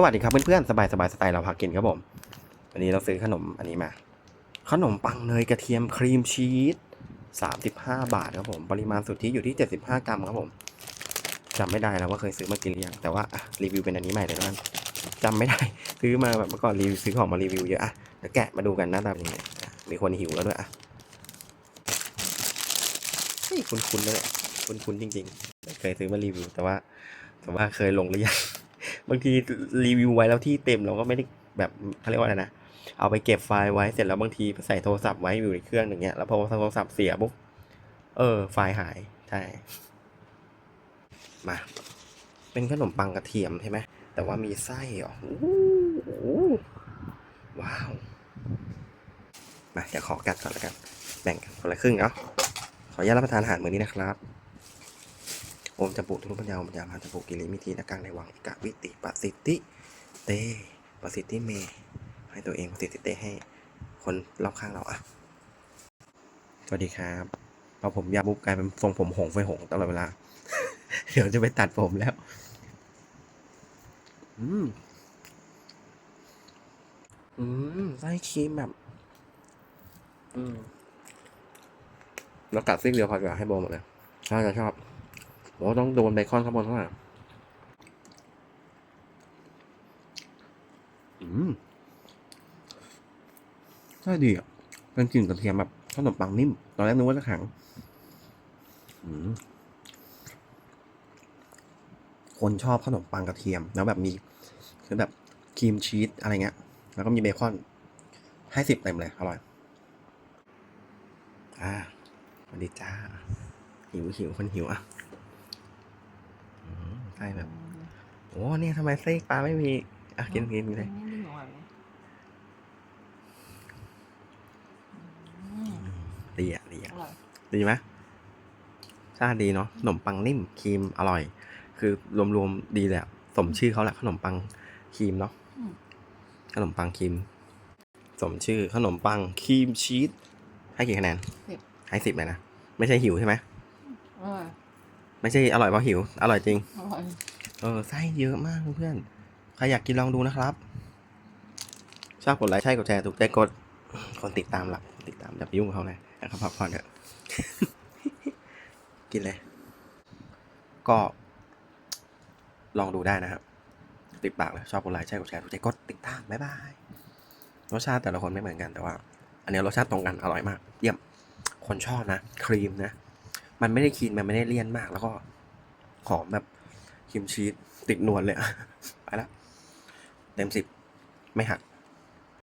สวัสดีครับเพื่อนๆสบายสบายสไตล์เราพากินครับผม วันนี้เราซื้อขนมอันนี้มา ขนมปังเนยกระเทียมครีมชีส35 บาทครับผม ปริมาณสุทธิอยู่ที่ 75 กรัมครับผมจำไม่ได้แล้วว่าเคยซื้อมากินหรือยังแต่ว่ารีวิวเป็นอันนี้ใหม่เลยแล้วกันจำไม่ได้ซื้อมาแบบเมื่อก่อนรีวิวซื้อของมารีวิวเยอะอะเดี๋ยวแกะมาดูกันหน้าตาเป็นยังไงมีคนหิวแล้วด้วยอะคุ้นๆเลยคุ้นๆจริง ๆ เคยซื้อมารีวิวแต่ว่าแต่ว่าเคยลงหรือยัง บางทีรีวิวไว้แล้วที่เต็มเราก็ไม่ได้แบบเขาเรียกว่าอะไรนะเอาไปเก็บไฟล์ไว้เสร็จแล้วบางทีใส่โทรศัพท์ไว้อยู่ในเครื่องอย่างเงี้ยแล้วพอโทรศัพท์เสียปุ๊บเออ ไฟล์หายใช่มาเป็นขนมปังกระเทียมใช่ไหมแต่ว่ามีไส้เหรอว้าวมาเดี๋ยวขอกัดก่อนแล้วกัน แบ่งกันคนละครึ่งเนาะขออนุญาตรับประทานอาหารมื้อนี้นะครับ โอมจะปลูกทุปัญญาโอมปัญญาพันจะปลูกกิริมิทีนักกลางในวังอิกะวิติปสิทธิเตปสิทธิเม ให้ตัวเองปสิทธิเตให้คนรอบข้างเราอะ สวัสดีครับพอผมยาวปุ๊บกลายเป็นทรงผมหงไฟหงตลอดเวลา เดี๋ยวจะไปตัดผมแล้ว อืม อืมไส้ครีมแบบ อืมแล้วกัดซิกเดียวพอดีกว่าให้โบหมดเลยถ้าจะชอบ โอ้ต้องโดนเบคอนข้างบนข้างหลังอืมใช่ดีอะเป็นกลิ่นกระเทียมแบบขนมปังนิ่ม ตอนแรกนึกว่าจะแข็งอืมคนชอบขนมปังกระเทียม แล้วแบบมีคือแบบครีมชีสอะไรเงี้ย แล้วก็มีเบคอน ให้สิบเต็มเลย อร่อย อ่าสวัสดีจ้า หิวหิวคนหิวอะอืม ไส้แบบโอ้เนี่ยทำไมไส้ปลาไม่มีอะกินกินกินเลย ไม่ได้หน่อยไหมอืมดีอะดีอะอร่อยดีไหมชาติดีเนาะขนมปังนิ่มครีมอร่อย คือรวมๆดีเลยอะสมชื่อเขาแหละขนมปังครีมเนาะอืมขนมปังครีม สมชื่อขนมปังครีมชีสให้กี่คะแนนสิบ ให้สิบเลยนะไม่ใช่หิวใช่ไหม อร่อย ไม่ใช่อร่อยเพราะหิว อร่อยจริง อร่อยเออไส้เยอะมากเพื่อนๆใครอยากกินลองดูนะครับ ชอบกดไลค์ใช่กดแชร์ถูกใจกดคนติดตามหลักติดตามอย่าไปยุ่งกับเขาเลยให้เขาพักผ่อนเถอะกินเลย ก็ ลองดูได้นะครับ ติดปากเลยชอบกดไลค์ใช่กดแชร์ถูกใจกดติดตามบ๊ายบายรสชาติแต่ละคนไม่เหมือนกันแต่ว่า อันนี้รสชาติตรงกันอร่อยมาก เยี่ยมคนชอบนะ ครีมนะ มันไม่ได้คีนมันไม่ได้เลี่ยนมาก แล้วก็หอมแบบครีมชีสติดนวลเลยอะไปละเต็มสิบไม่หัก